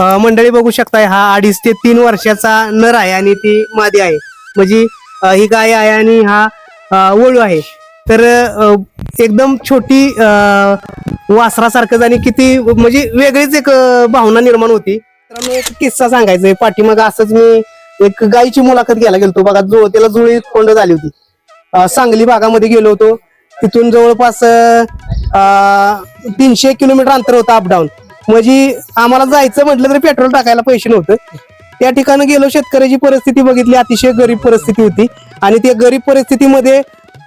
अ, मंडळी बघू शकताय हा अडीच ते तीन वर्षाचा नर आहे आणि ती मादी आहे. म्हणजे अ, ही गाय आहे आणि हा अ, वळू आहे. तर अ, एकदम छोटी अ, वासरासारखंच आणि किती म्हणजे वेगळीच एक अ, भावना निर्माण होती. मित्रांनो एक किस्सा सांगायचा आहे पाठीमाग असंच मी एक गायीची मुलाखत घ्यायला गेलतो. बघा जुळ त्याला जुळी कोंड झाली होती. अ, सांगली भागामध्ये गेलो होतो. तिथून जवळपास तीनशे किलोमीटर अंतर होतं अपडाऊन म्हणजे आम्हाला जायचं म्हटलं तरी पेट्रोल टाकायला पैसे नव्हतं. त्या ठिकाणी गेलो शेतकऱ्याची परिस्थिती बघितली अतिशय गरीब परिस्थिती होती. आणि त्या गरीब परिस्थितीमध्ये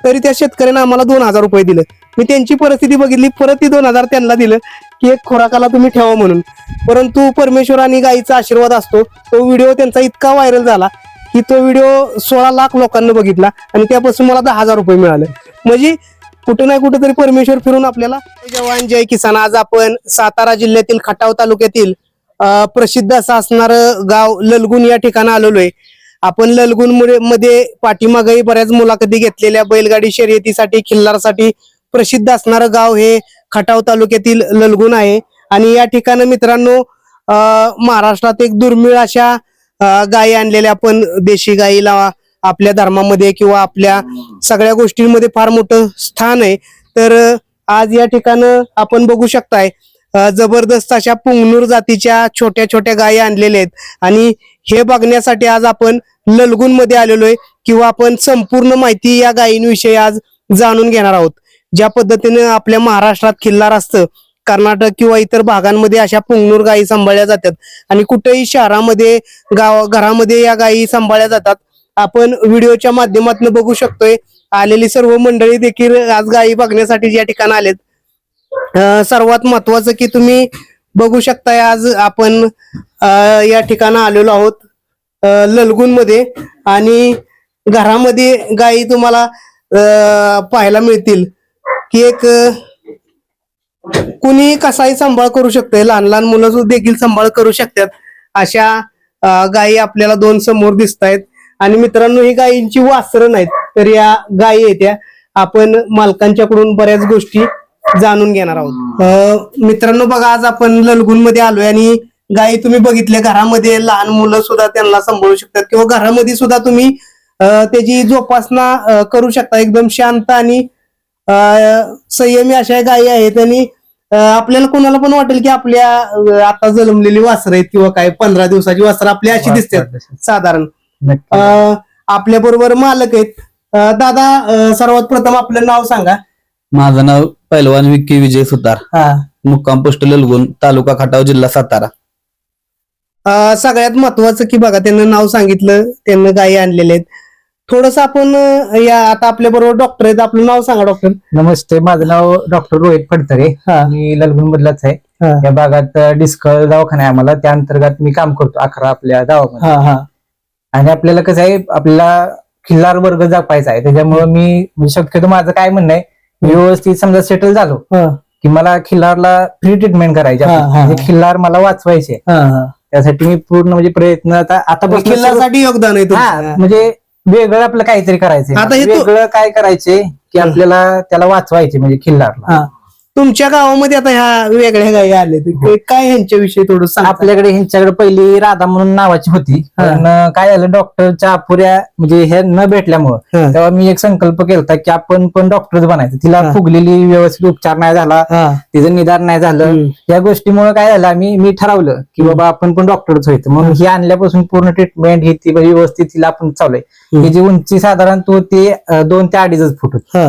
तरी त्या शेतकऱ्यानं आम्हाला दोन हजार रुपये दिले. मी त्यांची परिस्थिती बघितली परत ती दोन हजार त्यांना दिलं की एक खोराकाला तुम्ही ठेवा म्हणून. परंतु परमेश्वर आणि गाईचा आशीर्वाद असतो. तो व्हिडिओ त्यांचा इतका व्हायरल झाला की तो व्हिडिओ सोळा लाख लोकांना बघितला आणि त्यापासून मला दहा हजार रुपये मिळाले. म्हणजे कुठं ना कुठं तरी परमेश्वर फिरून आपल्याला जवान जय किसान. आज आपण सातारा जिल्ह्यातील खटाव तालुक्यातील प्रसिद्ध असं असणारं गाव ललगुण या ठिकाणी आलेलो आहे आपण ललगुण मुळे- मध्ये पाठीमागही बऱ्याच मुलाखती घेतलेल्या. बैलगाडी शर्यतीसाठी खिल्लारसाठी प्रसिद्ध असणारं गाव हे खटाव तालुक्यातील ललगुण आहे. आणि या ठिकाणी मित्रांनो महाराष्ट्रात एक दुर्मिळ अशा गायी आणलेल्या आपण देशी गायीला आपल्या धर्मामध्ये किंवा आपल्या सगळ्या गोष्टींमध्ये फार मोठं स्थान आहे. तर आज या ठिकाणं आपण बघू शकताय जबरदस्त अशा पुंगनूर जातीच्या छोट्या छोट्या गायी आणलेल्या आहेत. आणि हे बघण्यासाठी आज आपण ललगुणमध्ये आलेलो आहे किंवा आपण संपूर्ण माहिती या गायींविषयी आज जाणून घेणार आहोत. ज्या पद्धतीने आपल्या महाराष्ट्रात खिल्लार असतं कर्नाटक किंवा इतर भागांमध्ये अशा पुंगनूर गायी सांभाळल्या जातात आणि कुठेही शहरामध्ये गाव घरामध्ये या गायी सांभाळल्या जातात आपण व्हिडिओच्या माध्यमातून बघू शकतोय. आलेली सर्व मंडळी देखील आज गायी बघण्यासाठी या ठिकाणी आलेत. सर्वात महत्वाचं की तुम्ही बघू शकताय आज आपण या ठिकाणी आलेलो आहोत ललगुणमध्ये आणि घरामध्ये गायी तुम्हाला पाहायला मिळतील की एक कुणी कसाही सांभाळ करू शकते लहान लहान मुलं सुद्धा देखील सांभाळ करू शकतात. अशा गायी आपल्याला दोन समोर दिसत आहेत आणि मित्रांनो ही गायींची वासरं नाहीत तर या गायी आहेत त्या. आपण मालकांच्याकडून बऱ्याच गोष्टी जाणून घेणार आहोत. मित्रांनो बघा आज आपण ललगुणमध्ये आलोय आणि गायी तुम्ही बघितल्या घरामध्ये लहान मुलं सुद्धा त्यांना सांभाळू शकतात किंवा घरामध्ये सुद्धा तुम्ही त्याची जोपासना करू शकता. एकदम शांत आणि संयमी अशा गायी आहेत आणि आपल्याला कोणाला पण वाटेल की आपल्या आता जन्मलेली वासरं आहेत किंवा काय पंधरा दिवसाची वासरं आपल्या अशी दिसतात. साधारण. आपल्या बरोबर मालक आहेत. अं, दादा अं, सर्वात प्रथम आपलं नाव सांगा. माझं नाव पैलवान विक्की विजय सुतार. हा. मुक्काम पोस्ट ललगुण तालुका खटाव जिल्हा सातारा. अं, सगळ्यात महत्वाचं की बघा त्यांना नाव सांगितलं त्यांना गायी आणलेले आहेत. थोडस आपण अं, या आता आपल्या बरोबर डॉक्टर आहेत. आपलं नाव सांगा डॉक्टर नमस्ते माझं नाव डॉक्टर रोहित फडतरे हा. मी ललगुण मधलाच आहे. हा. या भागात डिस्कळ दवाखाना आहे आम्हाला. त्या अंतर्गत मी काम करतो अकरा आपल्या गावामध्ये. हा हा. आणि आपल्याला कसं आहे आपल्याला खिल्लार वर्ग जपायचा आहे त्याच्यामुळे मी म्हणजे शक्यतो माझं काय म्हणणं आहे मी व्यवस्थित समजा सेटल झालो हा, की मला खिल्लारला फ्री ट्रीटमेंट करायची. म्हणजे खिल्लार मला वाचवायचे. त्यासाठी मी पूर्ण म्हणजे प्रयत्न आता सुरू- किल्ल्यासाठी योगदान आहे. म्हणजे वेगळं आपलं काहीतरी करायचंय आता वेगळं काय करायचे की आपल्याला त्याला वाचवायचे म्हणजे खिल्लारला. तुमच्या गावामध्ये आता ह्या वेगळ्या गायी आले काय ह्यांच्याविषयी थोडं सांग आपल्याकडे ह्यांच्याकडे पहिली राधा म्हणून नावाची होती. पण काय झालं डॉक्टरच्या अपुऱ्या म्हणजे हे न भेटल्यामुळं. तेव्हा मी एक संकल्प केला की आपण पण डॉक्टरच बनायचं. तिला. फुगलेली व्यवस्थित उपचार नाही झाला तिचं निदान नाही झालं. या गोष्टीमुळे काय झालं आम्ही मी ठरवलं की बाबा आपण पण डॉक्टरच व्हायचं. मग ही. आणल्यापासून पूर्ण ट्रीटमेंट ही ती व्यवस्थित तिला आपण चालू हम्म. ही जी उंची साधारण तो ते दोन ते अडीचच फूट होती.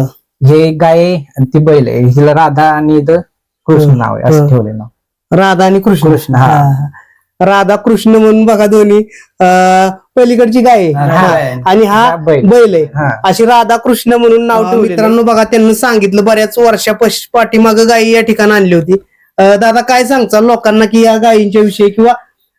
हा गाय आणि ती बैल आहे हिला राधा आणि इथं कृष्ण. नाव आहे असं. ठेवलं नाव राधा आणि कृष्ण कृष्ण, हा. हा. राधा कृष्ण म्हणून बघा दोन्ही अं, पलीकडची गाय आहे. हा. हा. आणि हा हा बैल. बैल आहे हा अशी राधा कृष्ण म्हणून नाव ठेवलं मित्रांनो बघा त्यांनी सांगितलं बऱ्याच वर्षापाश पाठीमाग गायी या ठिकाणी आणली होती अं, दादा काय सांगचाल लोकांना की या गायींच्या विषयी किंवा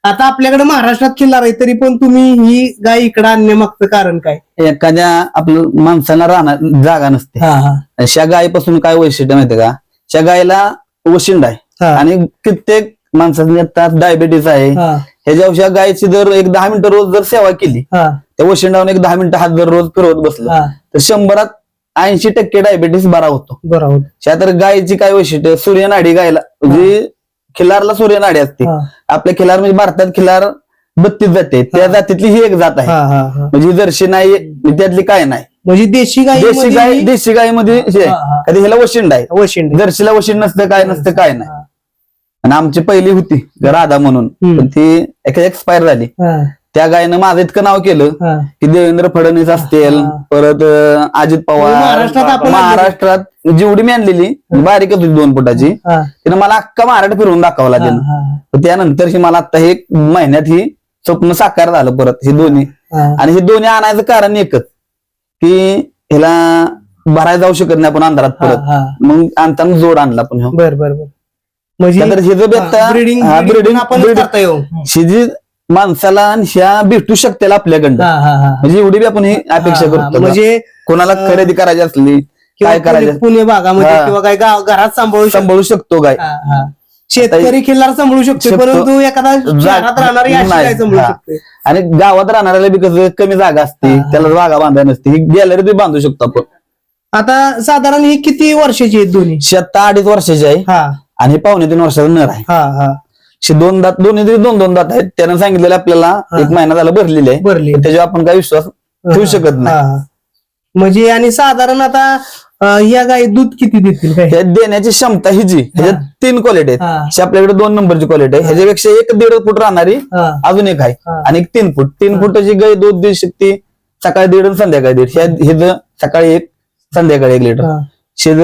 आता आपल्याकडे महाराष्ट्रात खिल्लार आहे तरी पण तुम्ही ही गाय इकडे आणण्यामागचं कारण काय? एखाद्या आपलं माणसाला राहणार जागा नसते. हा हा. अशा गायीपासून काय वैशिष्ट्य माहितीये का? त्या गायीला वशिंड आहे. हा. आणि कित्येक माणसाने आता डायबिटीस आहे. हा. ह्याच्या गायची जर एक दहा मिनिटं रोज जर सेवा केली हा. त्या वशिंडावून एक दहा मिनिटं हात जर रोज फिरवत बसलं हा. तर शंभरात ऐंशी टक्के डायबिटीस बरा होतो. बरोबर त्या तर गायची काय वैशिष्ट्य सूर्यनाडी गायला जी खिलारला सूर्य नाडी असते. हा. आपल्या खिलार म्हणजे भारतात खिलार बत्तीस जाते त्या जातीतली ही एक जात आहे. हा हा हा. म्हणजे ही जर्शी नाही त्यातली काय नाही. म्हणजे देशी गाई देशी गाय देशी गायमध्ये हे हा, हा. कधी ह्याला वशिंड आहे. वशिंड. जर्शीला वशिंड नसतं काय नसतं काय नाही. आणि आमची पहिली होती राधा म्हणून. हम्म. पण ती एक्सपायर झाली. हा, त्या गायनं माझं इतकं नाव केलं हा. की देवेंद्र फडणवीस असतील हा. परत अं, अजित पवार महाराष्ट्रात आपण महाराष्ट्रात जेवढी मी आणलेली बारीकच होती दोन फुटाची हा, तिने मला अख्खा महाराष्ट्र फिरवून दाखवला हा, तिनं हा, तर त्यानंतर ही मला आता हे महिन्यात ही स्वप्न साकार झालं परत हे दोन्ही हा. आणि हे दोन्ही आणायचं कारण एकच की ह्याला भरायला जाऊ शकत नाही आपण अंधारात हा, परत हा. मग आणताना जोड आणला पण ह्यो. बर बर बर म्हणजे त्यानंतर हे जो ब्रिडिंग हा, breeding- आपण करता येऊ जी माणसाला ह्या भेटू शकते आपल्याकडनं. म्हणजे एवढी बी आपण ही अपेक्षा. करतो म्हणजे कोणाला खरेदी करायची असली काय करायचं पुणे- भागामध्ये. किंवा काय घरात सांभाळू शकतो सांभाळू शकतो हा. शेतकरी खिल्लार सांभाळू शकतो. परंतु एखादा शहरात राहणारी. काय आणि गावात राहणाऱ्याला बी कसं कमी जागा असते. त्याला जागा बांधायला नसते ही गॅलरी बी बांधू शकतो आपण आता साधारण ही किती वर्षाची आहेत दोन्ही शेत अडीच वर्षाची आहे हा आणि पावणे तीन वर्षाचा नर आहे दोन दात दोन्ही तरी दोन दोन दात आहेत. त्यानं सांगितलेलं आपल्याला. एक महिना झाला भरलेले आहे. भरली त्याच्यावर आपण काही विश्वास ठेवू शकत नाही. म्हणजे आणि साधारण आता या गाई दूध किती देतील काय? देण्याची क्षमता ही जी ह्याच्यात तीन क्वालिटी आहेत. आपल्याकडे दोन नंबरची क्वालिटी आहे. ह्याच्यापेक्षा एक दीड फूट राहणारी अजून एक आहे. आणि एक तीन फूट. तीन फुटाची गाय दूध देऊ शकते. सकाळी दीड आणि संध्याकाळी दीड. ह्या हे सकाळी एक संध्याकाळी एक लिटर शेज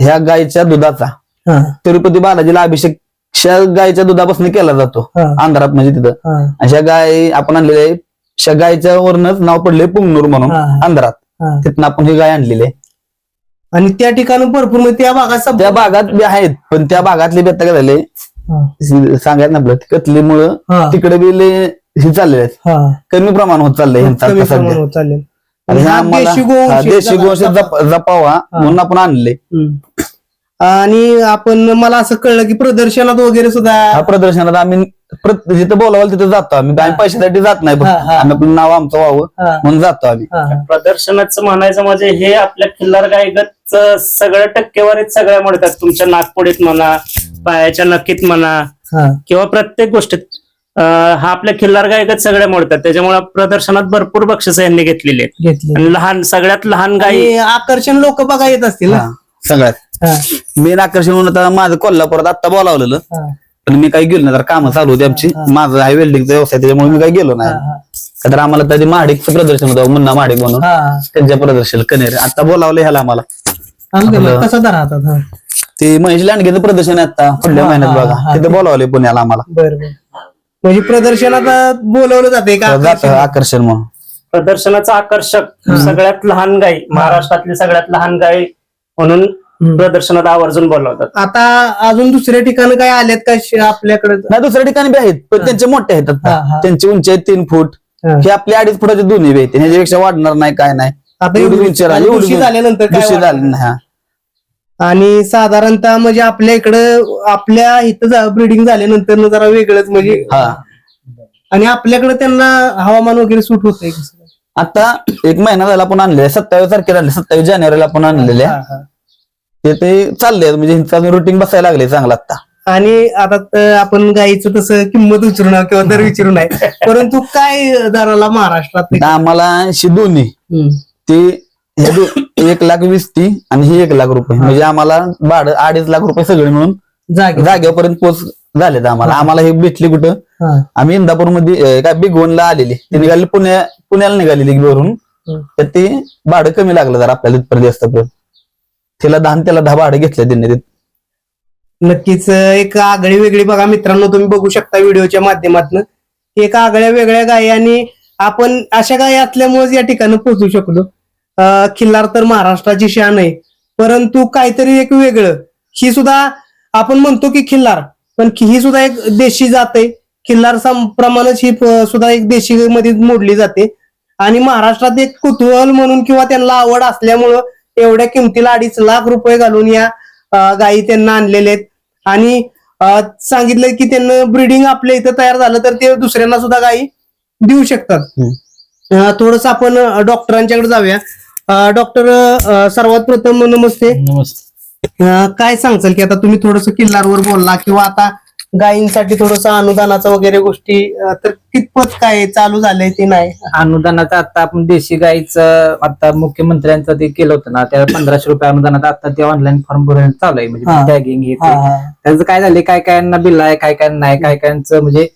ह्या गायच्या दुधाचा तिरुपती बालाजीला अभिषेक ह्या गायच्या दुधापासून केला जातो. अंधारात म्हणजे तिथं. अशा गाय आपण आणलेल्या आहे अशा गायच्या वरनच नाव पडले पुंगनूर म्हणून. अंधारात. हा. तिथनं आपण ही गाय आणलेली आहे. आणि त्या ठिकाणी भरपूर म्हणजे त्या भागात त्या भागात बी आहेत पण त्या भागातले बी आता काय झाले सांगायचं ना आपलं कतलीमुळं तिकडे बी हे चाललेले आहेत. कमी प्रमाण होत चाललंय ह्यांचं देशी गोवंश जपावा म्हणून आपण आणले. आणि आपण मला असं कळलं की प्रदर्शनात वगैरे सुद्धा हा प्रदर्शनात आम्ही प्रत- जिथं बोलावलं तिथं जातो आम्ही. आम्ही पैशासाठी जात नाही फक्त. हा, हा. आम्ही आपलं नाव आमचं व्हावं हा, म्हणून जातो आम्ही. हा, प्रदर्शनाचं म्हणायचं म्हणजे हे आपल्या खिल्लार गायगत सगळ्या टक्केवारीत सगळ्या म्हणतात तुमच्या नागपुडीत म्हणा पायाच्या नक्कीत म्हणा हा. किंवा प्रत्येक गोष्टीत अं, हा आपल्या खिल्लार गायगत सगळ्या मोडतात. त्याच्यामुळे प्रदर्शनात भरपूर बक्षिसं यांनी घेतलेली आहेत. घेतली आणि लहान सगळ्यात लहान गायी आणि आकर्षण लोक बघा येत असतील ना. हा, सगळ्यात. मेन आकर्षण म्हणून आता माझं कोल्हापुरात आता बोलावलेलं. हा, पण मी काही गेलो नाही तर कामं चालू होती आमची. माझं आहे वेल्डिंगचा व्यवसाय त्याच्यामुळे मी काही गेलो नाही. तर आम्हाला त्याची महाडिकचं प्रदर्शन होतं मुन्ना महाडिक म्हणून. हा. त्यांच्या प्रदर्शन कनेर. आता बोलावलं ह्याला आम्हाला. आमच्या आपलं- कसं तर राहतात हा. ते महेश लांडगेचं प्रदर्शन आहे आता पुढल्या महिन्यात बघा. तिथे बोलावले पुण्याला आम्हाला. बरं बरं. म्हणजे प्रदर्शनात बोलवलं जाते का जातं आकर्षण. म्हणून. प्रदर्शनाचं आकर्षक सगळ्यात लहान गाई महाराष्ट्रातली सगळ्यात लहान गाई म्हणून. प्रदर्शनात आवर्जून बोलवतात आता अजून दुसऱ्या ठिकाणी काय आलेत का आपल्याकडे नाही दुसऱ्या ठिकाणी बी आहेत पण त्यांचे मोठे आहेत आता. त्यांची उंची आहे तीन फूट हा. आपले अडीच फुटाचे दोन्ही बी आहेत ह्याच्यापेक्षा वाढणार नाही काय नाही. झाल्यानंतर हा. आणि साधारणतः म्हणजे आपल्या इकडं आपल्या इथं ब्रिडिंग झाल्यानंतर जरा वेगळंच म्हणजे हा आणि आपल्याकडे त्यांना हवामान वगैरे सूट कसं? आता एक महिना झाला आपण आणले सत्तावीस तारखेला आणले सत्तावीस जानेवारीला आपण आणलेले. ते ते चालले म्हणजे ह्यांचं रुटीन बसायला लागले चांगलं आता आणि आता त- आपण गाईचं तसं किंमत विचारू नये किंवा दर विचारू नये. परंतु काय दराला महाराष्ट्रात आता आम्हाला अशी दोन्ही. हम्म. ते हे दो- एक लाख वीस ती आणि ही एक लाख रुपये. म्हणजे आम्हाला भाडं अडीच लाख रुपये सगळे मिळून जागे. जागेपर्यंत पोच झालेत आम्हाला. आम्हाला हे भेटली कुठं? हा. आम्ही इंदापूरमध्ये काय बिगवनला आलेली. ती निघाली पुण्या पुण्याला निघालेली वरून. हम्म. तर ते भाडं कमी लागलं जरा आपल्याला तिथपर्यंत जास्तपर्यंत तिला दहा त्याला दहा भाडं घेतलं त्यांनी नक्कीच एक आगळी वेगळी बघा मित्रांनो तुम्ही बघू शकता व्हिडिओच्या माध्यमातून. एक आगळ्या वेगळ्या गायी आणि आपण अशा गायी असल्यामुळे या ठिकाणी पोहोचू शकलो. खिल्लार तर महाराष्ट्राची शान आहे. परंतु काहीतरी एक वेगळं. ही सुद्धा आपण म्हणतो की खिल्लार पण ही सुद्धा एक देशी जात आहे. खिल्लार प्रमाणच ही सुद्धा एक देशी मध्ये मोडली जाते. आणि महाराष्ट्रात एक कुतूहल म्हणून किंवा त्यांना आवड असल्यामुळं एवढ्या किमतीला अडीच लाख रुपये घालून या गायी त्यांना आणलेल्या आहेत. आणि सांगितलं की त्यांना ब्रीडिंग आपल्या इथं तयार झालं तर ते दुसऱ्यांना सुद्धा गायी देऊ शकतात. थोडस आपण डॉक्टरांच्याकडे जाऊया. डॉक्टर सर्वात प्रथम नमस्ते. नमस्ते. काय सांगचाल की आता तुम्ही थोडस किल्लारवर बोलला किंवा आता गायींसाठी थोडस अनुदानाचं वगैरे गोष्टी तर कितपत काय चालू झालंय ते नाही अनुदानाचं आता आपण देशी गाईचं आता मुख्यमंत्र्यांचं ते केलं होतं ना त्या पंधराशे रुपये अनुदानात आता ते ऑनलाईन फॉर्म भरून चालू आहे हा. म्हणजे टॅगिंग हे हा, ते. हा. त्याचं काय झालंय काय कायांना बिल आहे काय काय नाही काय कायांचं म्हणजे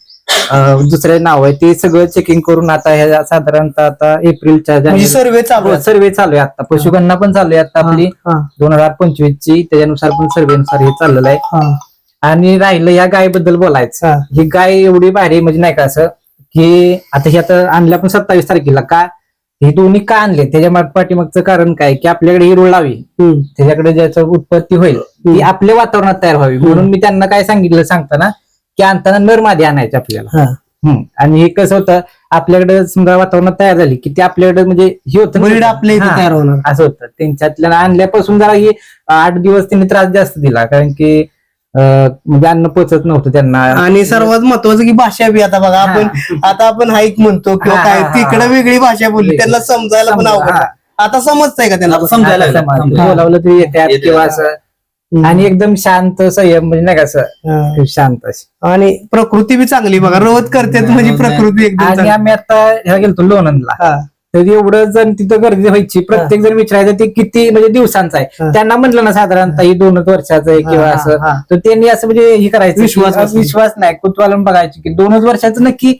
अं, दुसरे नाव आहे ते सगळं चेकिंग करून आता ह्या साधारणतः आता एप्रिलच्या म्हणजे सर्वे चालू आहे. सर्वे चालू आहे आता पशुगणना पण चालू आहे आता आपली हा, दोन हजार पंचवीस ची त्याच्यानुसार पण सर्वेनुसार हे चाललेलं आहे हा, आणि राहिलं या गायबद्दल बोलायचं हा. ही गाय एवढी भारी म्हणजे नाही का असं की आता ही आता आणल्या पण सत्तावीस तारखेला. का? हे दोन्ही का आणले? त्याच्या माग- पाठीमागचं कारण काय? की आपल्याकडे ही रुळ लावी. त्याच्याकडे ज्याचं उत्पत्ती होईल ती आपल्या वातावरणात तयार व्हावी. म्हणून मी त्यांना काय सांगितलं सांगताना की आणताना नर मादी आणायचे आपल्याला. आणि हे कसं होतं आपल्याकडे समजा वातावरणात तयार झाली की ते आपल्याकडे म्हणजे हे होतं आपल्या इथे. तयार होणार. असं होतं. त्यांच्यातल्या आणल्यापासून जरा ही आठ दिवस त्यांनी त्रास जास्त दिला कारण की म्हणजे अन्न पोचत नव्हतं त्यांना आणि सर्वात महत्वाचं की भाषा बी आता बघा आपण आता आपण हाईक म्हणतो किंवा हा, काय. तिकडे वेगळी भाषा बोलली. त्यांना समजायला पण अवघड हा. आहे. आता समजतंय का त्यांना समजायला. बोलावलं तरी येतात येते. किंवा असं आणि एकदम शांत संयम म्हणजे नाही का असं हा. शांत अशी. आणि प्रकृती बी चांगली बघा रवत करतात म्हणजे प्रकृती एकदम. आम्ही आता ह्या गेलतो लोणंदला. तर एवढं जण तिथं गर्दी व्हायची. प्रत्येक जण विचारायचं ते किती म्हणजे दिवसांचं. आहे? त्यांना म्हटलं ना साधारणतः ही दोनच वर्षाचं आहे किंवा असं. तर त्यांनी असं म्हणजे हे करायचं विश्वास. विश्वास नाही. कुतूहलन बघायचे की दोनच वर्षाचं नक्की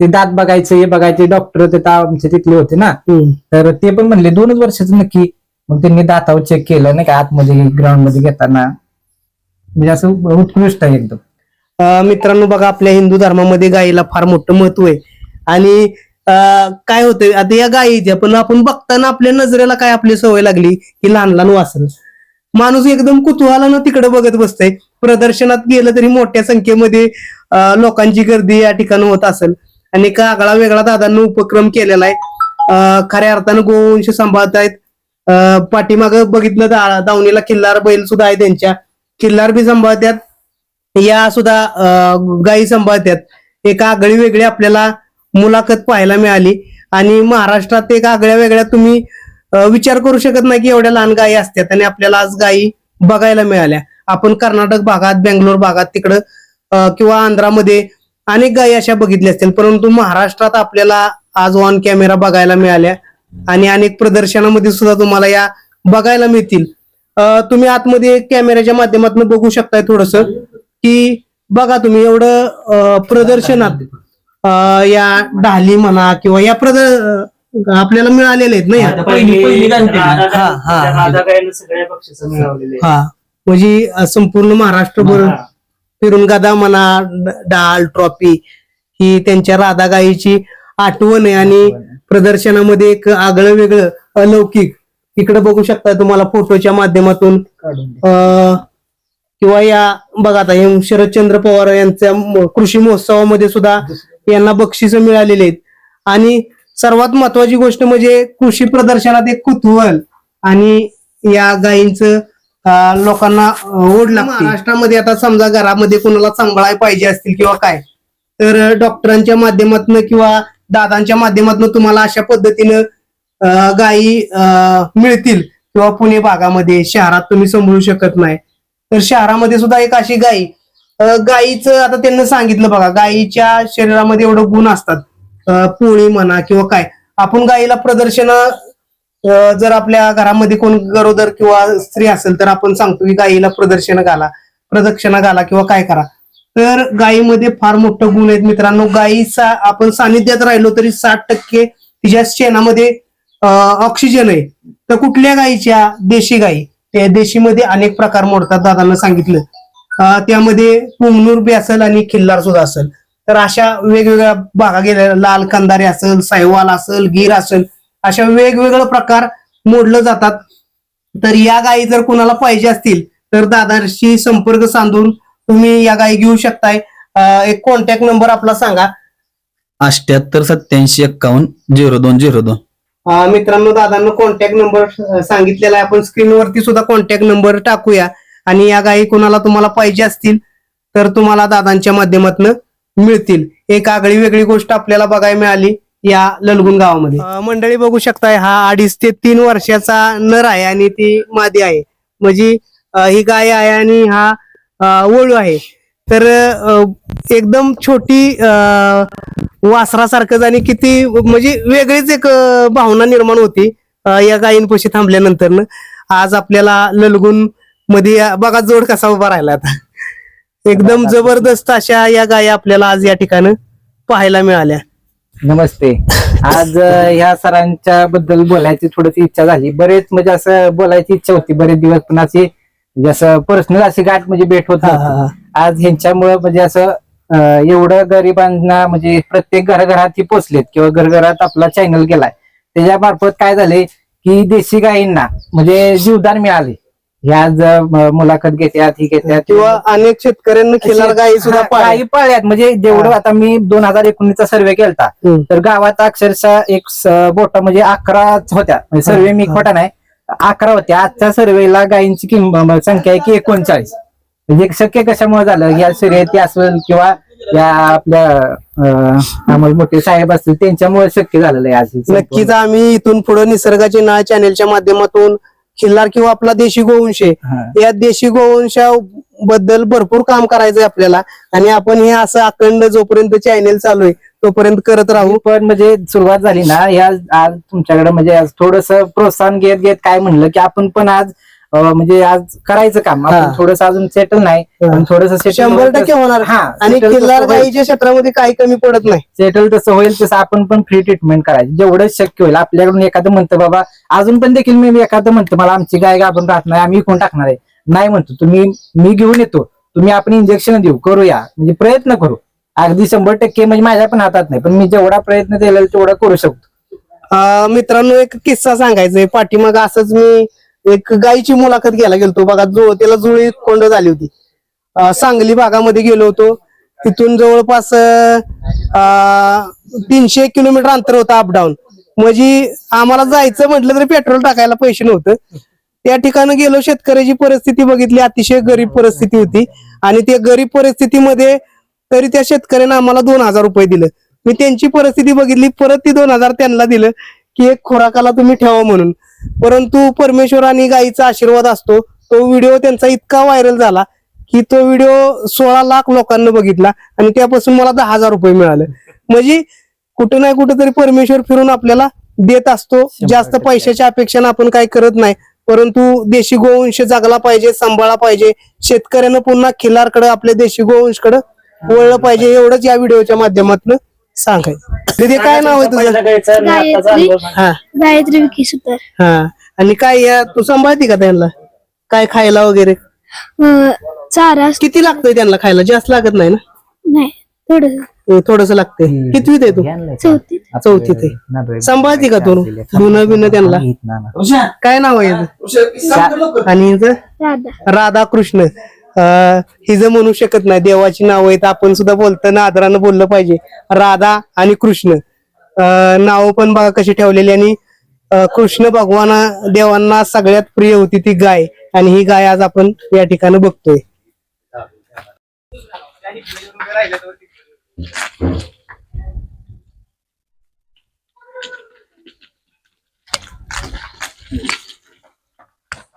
ते दात बघायचे हे बघायचे. डॉक्टर ते आमचे तिथले होते ना. तर ते पण म्हणले दोनच वर्षाचं नक्की. मग त्यांनी दातावर चेक केलं नाही का आतमध्ये ग्राउंडमध्ये घेताना. म्हणजे असं उत्कृष्ट आहे एकदम. मित्रांनो बघा आपल्या हिंदू धर्मामध्ये गायीला फार मोठं महत्त्व आहे. आणि काय होतंय आता या गायीच्या पण आपण बघताना आपल्या नजरेला काय आपली सवय लागली की लहान लहान वासर. माणूस एकदम कुतूहलानं तिकडे बघत बसतंय. प्रदर्शनात गेलं तरी मोठ्या संख्येमध्ये लोकांची गर्दी या ठिकाणी होत असेल. आणि एक आगळा वेगळा दादांना उपक्रम केलेला आहे. खऱ्या अर्थानं गोवंश सांभाळतायत. अं, पाठीमागं बघितलं दावणीला किल्लार बैल सुद्धा आहे त्यांच्या. किल्लार बी सांभाळतात या सुद्धा अं, गायी सांभाळतात एक आगळी वेगळी आपल्याला मुलाखत पाहायला मिळाली. आणि महाराष्ट्रात एक आगळ्या वेगळ्या तुम्ही विचार करू शकत नाही की एवढ्या लहान गायी असतात आणि आपल्याला आज गायी बघायला मिळाल्या. आपण कर्नाटक भागात बेंगलोर भागात तिकडं किंवा आंध्रामध्ये अनेक गायी अशा बघितल्या असतील. परंतु महाराष्ट्रात आपल्याला आज ऑन कॅमेरा बघायला मिळाल्या आणि अनेक प्रदर्शनामध्ये सुद्धा तुम्हाला या बघायला मिळतील. तुम्ही आतमध्ये कॅमेऱ्याच्या माध्यमातून बघू शकताय थोडस की बघा तुम्ही एवढं प्रदर्शनात या ढाली म्हणा किंवा या प्रद आपल्याला मिळालेले आहेत ना या? पहिली- पहिली गांधी. हा, हा. राधा गायनं सगळ्या बक्षिस मिळवलेले हा म्हणजे संपूर्ण महाराष्ट्रभर. फिरून गदा म्हणा डाल ट्रॉफी ही त्यांच्या राधागाईची आठवण आहे आणि प्रदर्शनामध्ये एक आगळं वेगळं अलौकिक इकडे बघू शकता तुम्हाला फोटोच्या माध्यमातून अं, किंवा या बघा आता शरदचंद्र पवार यांच्या कृषी महोत्सवामध्ये सुद्धा यांना बक्षिसं मिळालेली आहेत. आणि सर्वात महत्वाची गोष्ट म्हणजे कृषी प्रदर्शनात एक कुतूहल आणि या गायींचं लोकांना अं, ओढ लागते. महाराष्ट्रामध्ये आता समजा घरामध्ये कोणाला सांभाळाय पाहिजे असतील किंवा काय तर डॉक्टरांच्या माध्यमातून किंवा दादांच्या माध्यमातून तुम्हाला अशा पद्धतीनं गायी मिळतील किंवा पुणे भागामध्ये शहरात तुम्ही सांभाळू शकत नाही. तर शहरामध्ये सुद्धा एक अशी गायी गायीचं आता त्यांना सांगितलं बघा गायीच्या शरीरामध्ये एवढं गुण असतात. पोळी म्हणा किंवा काय. आपण गायीला प्रदर्शन जर आपल्या घरामध्ये कोण गरोदर किंवा स्त्री असेल तर आपण सांगतो की गायीला प्रदर्शन घाला प्रदक्षिणा घाला किंवा काय करा. तर गायीमध्ये फार मोठं गुण आहेत मित्रांनो. गायीचा आपण सानिध्यात राहिलो तरी साठ टक्के तिच्या शेणामध्ये ऑक्सिजन आहे. तर कुठल्या गायीच्या देशी गायी त्या देशीमध्ये अनेक प्रकार मोडतात दादांना सांगितलं. त्यामध्ये पुंगनूर बी असेल आणि खिल्लार सुद्धा असेल. तर अशा वेगवेगळ्या भागा गेल्या. लाल कंदारे असेल सायवाल असेल गिर असेल अशा वेगवेगळे प्रकार मोडलं जातात. तर या गायी जर कुणाला पाहिजे असतील तर दादाशी संपर्क साधून तुम्ही या गायी घेऊ शकताय. एक कॉन्टॅक्ट नंबर आपला सांगा. अष्ट्याहत्तर सत्याऐंशी एक्कावन्न झिरो दोन झिरो दोन. मित्रांनो दादांना कॉन्टॅक्ट नंबर सांगितलेला आहे. आपण स्क्रीनवरती सुद्धा कॉन्टॅक्ट नंबर टाकूया. आणि या गायी कोणाला तुम्हाला पाहिजे असतील तर तुम्हाला दादांच्या माध्यमातून मिळतील. एक आगळी वेगळी गोष्ट आपल्याला बघायला मिळाली या ललगुण गावामध्ये. मंडळी बघू शकताय हा अडीच ते तीन वर्षाचा नर आहे आणि ती मादी आहे. म्हणजे ही गाय आहे आणि हा वळू आहे. तर एकदम छोटी अं, वासरासारखंच आणि किती म्हणजे वेगळीच एक भावना निर्माण होती या गायींपाशी थांबल्यानंतर आज आपल्याला ललगुण मध्ये या- बघा जोड कसा उभा राहिला आता. एकदम जबरदस्त अशा या गायी आपल्याला आज या ठिकाणी पाहायला मिळाल्या. नमस्ते. आज अं, ह्या सरांच्या बद्दल बोलायची थोडीशी इच्छा झाली. बरेच म्हणजे असं बोलायची इच्छा होती बरेच दिवस पण अशी जसं पर्सनल अशी गाठ म्हणजे भेट होत हा, नव्हती. हा, हा. आज ह्यांच्यामुळे म्हणजे असं अं, एवढं गरिबांना म्हणजे प्रत्येक घराघरात ही पोचलेत किंवा घरघरात आपला चॅनल केलाय. त्याच्या मार्फत काय झाले की देशी गायींना म्हणजे जीवदान मिळाले ह्या ज- म- मुलाखत घेत्यात ही घेत्यात किंवा अनेक शेतकऱ्यांना खिलार गायी सुद्धा पाळल्या. गायी पाळल्यात म्हणजे जेवढं. आता मी दोन हजार एकोणीसचा सर्वे केलता हम्म. तर गावात अक्षरशः एक स- बोटा म्हणजे अकराच होत्या म्हणजे सर्वे मी हा. खोटा नाही अकरा होत्या आजच्या सर्वेला गायींची किंमत संख्या आहे की एकोणचाळीस म्हणजे शक्य कशामुळे झालं या शर्यती असेल किंवा या आपल्या अं, आम्हाला मोठे साहेब असतील त्यांच्यामुळे शक्य झालेलं आहे आज हे संपूर्ण. नक्कीच आम्ही इथून पुढे निसर्गाची नाळ चॅनेलच्या माध्यमातून खिल्लार किंवा आपला देशी गोवंश आहे. या देशी गोवंशा बद्दल भरपूर काम करायचंय आपल्याला. आणि आपण हे असं अखंड जोपर्यंत चॅनेल चालू आहे तोपर्यंत करत राहू. पण म्हणजे सुरुवात झाली ना या आज तुमच्याकडे म्हणजे आज थोडस प्रोत्साहन घेत घेत काय म्हणलं की आपण पण आज म्हणजे आज करायचं काम. आपण थोडस अजून सेटल नाही. थोडस शंभर टक्के होणार. हा आणि खिल्लार गाईच्या क्षेत्रामध्ये काही कमी पडत नाही. सेटल तसं होईल तसं आपण पण फ्री ट्रीटमेंट करायची. जेवढं शक्य होईल. आपल्याकडून एखादं म्हणतं बाबा अजून पण देखील मी एखादं म्हणतं मला आमची गाय गाभून राहत नाही आम्ही कोण टाकणार आहे. नाही म्हणतो. तुम्ही मी घेऊन येतो. तुम्ही आपण इंजेक्शन देऊ. करूया. म्हणजे प्रयत्न करू. अगदी शंभर टक्के म्हणजे माझ्या पण हातात नाही पण मी जेवढा प्रयत्न केला तेवढा करू शकतो. मित्रांनो एक किस्सा सांगायचा पाठीमाग असंच मी एक गायीची मुलाखत घ्यायला गेलतो. बघा जो त्याला जुळी कोंड झाली होती. सांगली भागामध्ये गेलो होतो. तिथून जवळपास तीनशे किलोमीटर अंतर होतं अपडाऊन म्हणजे आम्हाला जायचं म्हटलं तरी पेट्रोल टाकायला पैसे नव्हतं. त्या ठिकाणी गेलो शेतकऱ्याची परिस्थिती बघितली. अतिशय गरीब परिस्थिती होती. आणि त्या गरीब परिस्थितीमध्ये तरी त्या शेतकऱ्यानं आम्हाला दोन हजार रुपये दिलं. मी त्यांची परिस्थिती बघितली. परत ती दोन हजार त्यांना दिलं की एक खोराकाला तुम्ही ठेवा म्हणून. परंतु परमेश्वर आणि गाईचा आशीर्वाद असतो. तो व्हिडिओ त्यांचा इतका व्हायरल झाला की तो व्हिडिओ सोळा लाख लोकांना बघितला आणि त्यापासून मला दहा हजार रुपये मिळाले. म्हणजे कुठं नाही कुठं तरी परमेश्वर फिरून आपल्याला देत असतो. जास्त. पैशाच्या अपेक्षाने आपण काय करत नाही. परंतु देशी गोवंश जगला पाहिजे सांभाळला पाहिजे. शेतकऱ्यानं पुन्हा खिलारकडे आपल्या देशी गोवंशकडे वळलं पाहिजे. एवढंच या व्हिडिओच्या माध्यमातून सांगायचं. दीदी काय नाव आहे तुझं? गायत्री. हा. गायत्री विकी सुतार. हा. आणि काय या तू सांभाळते का त्यांना? काय खायला वगैरे? अं, चारा असतो. किती लागतंय त्यांना खायला? जास्त लागत नाही ना? नाही थोडं थोडस लागतंय. कितवीत आहे तू? चौथी चौथीत. आहे. सांभाळते का तू? धुणं बिणं त्यांना? काय नाव आहे? आणि हिचं? राधा. राधा कृष्ण. अं, जर म्हणू शकत नाही. देवाची नाव आहेत. आपण सुद्धा बोलताना आदरानं बोललं पाहिजे. राधा आणि कृष्ण. नाव पण बघा कशी ठेवलेली आणि कृष्ण भगवान देवांना सगळ्यात प्रिय होती ती गाय. आणि ही गाय आज आपण या ठिकाणी बघतोय.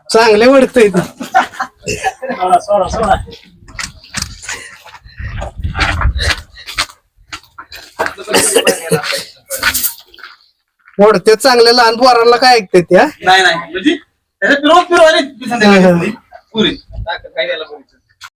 चांगले वडतोय तू सोडा, सोडा, सोडा. वडते चांगल्या लहान पोरांना काय ऐकते त्या नाही नाही म्हणजे त्याच्यात फिरवून फिरवले ती संध्याकाळी पुरी. काय द्यायला पुरी.